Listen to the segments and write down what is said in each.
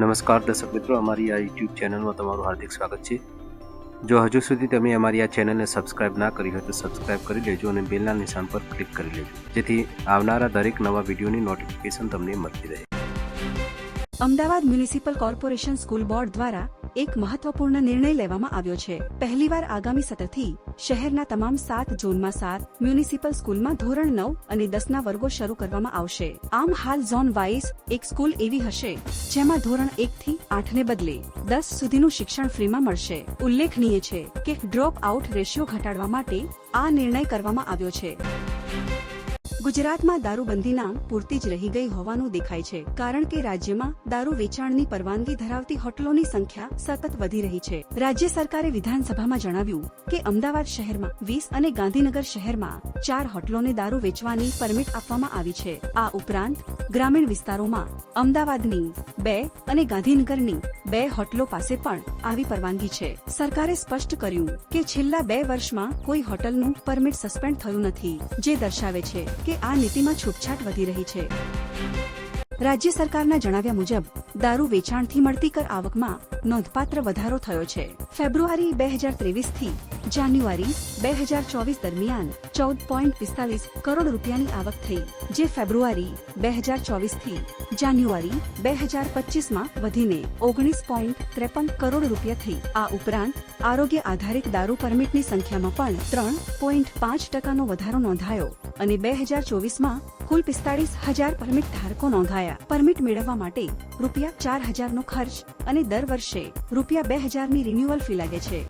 નમસ્કાર દર્શક મિત્રો, અમારી આ યુટ્યુબ ચેનલમાં તમારું હાર્દિક સ્વાગત છે. જો હજુ સુધી તમે અમારી આ ચેનલને સબસ્ક્રાઇબ ના કરી હોય તો સબસ્ક્રાઇબ કરી લેજો અને બેલના નિશાન પર ક્લિક કરી લેજો. જેથી આવનારા દરેક નવા વિડીયોની નોટિફિકેશન તમને મળતી રહે. Ahmedabad municipal corporation school board દ્વારા એક મહત્વપૂર્ણ નિર્ણય લેવામાં આવ્યો છે. પહેલીવાર આગામી સત્રથી શહેરના તમામ સાત ઝોનમાં સાત મ્યુનિસિપલ સ્કૂલમાં ધોરણ નવ અને દસના વર્ગો શરૂ કરવામાં આવશે. આમ હાલ ઝોન વાઇઝ એક સ્કૂલ એવી હશે, જેમાં ધોરણ એક થી આઠને બદલે દસ સુધીનું શિક્ષણ ફ્રીમાં મળશે. ઉલ્લેખનીય છે કે ડ્રોપ આઉટ રેશિયો ઘટાડવા માટે આ નિર્ણય કરવામાં આવ્યો છે. ગુજરાતમાં દારૂબંધીના પૂરતી જ રહી ગઈ હોવાનું દેખાય છે, કારણ કે રાજ્યમાં દારૂ વેચાણની પરવાનગી ધરાવતી હોટલોની સંખ્યા સતત વધી રહી છે. રાજ્ય સરકારે વિધાનસભામાં જણાવ્યું કે અમદાવાદ શહેરમાં વીસ અને ગાંધીનગર શહેરમાં ચાર હોટલોને દારૂ વેચવાની પરમિટ આપવામાં આવી છે. આ ઉપરાંત, ગ્રામીણ વિસ્તારોમાં અમદાવાદની બે અને ગાંધીનગરની બે હોટલો પાસે પણ આવી પરવાનગી છે. સરકારે સ્પષ્ટ કર્યું કે છેલ્લા બે વર્ષમાં કોઈ હોટલનું પરમિટ સસ્પેન્ડ થયું નથી, જે દર્શાવે છે કે આ નીતિમાં છૂટછાટ વધી રહી છે. રાજ્ય સરકારના જણાવ્યા મુજબ, દારૂ વેચાણથી મળતી કર આવકમાં નોંધપાત્ર વધારો થયો છે. ફેબ્રુઆરી બે હજાર ત્રેવીસથી જાન્યુઆરી બે હજાર ચોવીસ દરમિયાન ચૌદ પોઈન્ટ પિસ્તાલીસ કરોડ રૂપિયાની આવક થઈ, જે ફેબ્રુઆરી બે હજાર ચોવીસથી જાન્યુઆરી બે હજાર પચીસમાં વધીને ઓગણીસ પોઈન્ટ ત્રેપન કરોડ રૂપિયા થઈ. આ ઉપરાંત, આરોગ્ય આધારિત દારૂ પરમિટની સંખ્યામાં પણ ત્રણ પોઈન્ટ પાંચ ટકાનો વધારો નોંધાયો અને બે હજાર ચોવીસમાં કુલ પિસ્તાળીસ હજાર પરમિટ ધારકો નોંધાયા. પરમિટ મેળવવા માટે રૂપિયા ચાર હજારનો ખર્ચ અને દર વર્ષે રૂપિયા બે હજારની રિન્યુઅલ ફી લાગે છે.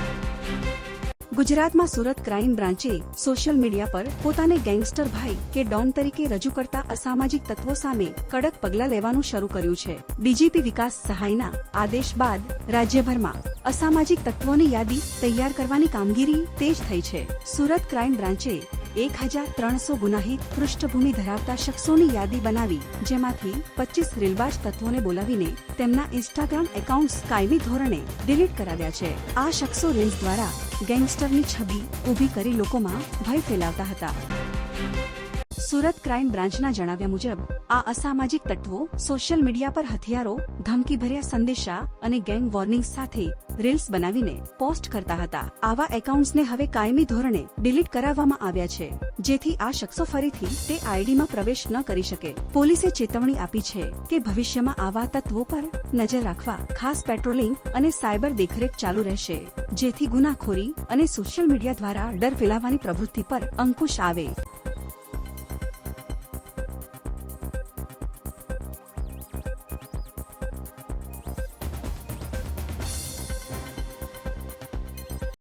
ગુજરાતમાં સુરત ક્રાઇમ બ્રાન્ચે સોશિયલ મીડિયા પર પોતાને ગેંગસ્ટર ભાઈ કે ડોન તરીકે રજૂ કરતા અસામાજિક તત્વો સામે કડક પગલાં લેવાનું શરૂ કર્યું છે. ડીજીપી વિકાસ સહાયના આદેશ બાદ રાજ્યભરમાં અસામાજિક તત્વોની યાદી તૈયાર કરવાની કામગીરી તેજ થઈ છે. સુરત ક્રાઇમ બ્રાન્ચે એક હજાર ત્રણસો ગુનાહિત પૃષ્ઠભૂમિ ધરાવતા શખ્સોની યાદી બનાવી, જેમાંથી પચીસ રીલબાજ તત્વોને બોલાવીને તેમના ઇન્સ્ટાગ્રામ એકાઉન્ટ્સ કાયમી ધોરણે ડિલીટ કરાવ્યા છે. આ શખ્સો રીલ્સ દ્વારા ગેંગસ્ટરની છબી ઊભી કરી લોકોમાં ભય ફેલાવતા હતા. સુરત ક્રાઇમ બ્રાન્ચના જણાવ્યા મુજબ, આ અસામાજિક તત્વો સોશિયલ મીડિયા પર હથિયારો, ધમકીભર્યા સંદેશા અને ગેંગ વોર્નિંગ સાથે રીલ્સ બનાવીને પોસ્ટ કરતા હતા. આવા એકાઉન્ટ્સને હવે કાયમી ધોરણે ડિલીટ કરાવવામાં આવ્યા છે. જેથી આ શખ્સો ફરીથી તે આઈડીમાં પ્રવેશ ન કરી શકે. પોલીસે ચેતવણી આપી છે કે ભવિષ્યમાં આવા તત્વો પર નજર રાખવા ખાસ પેટ્રોલિંગ અને સાયબર દેખરેખ ચાલુ રહેશે, જેથી ગુનાખોરી અને સોશિયલ મીડિયા દ્વારા ડર ફેલાવવાની પ્રવૃત્તિ પર અંકુશ આવે.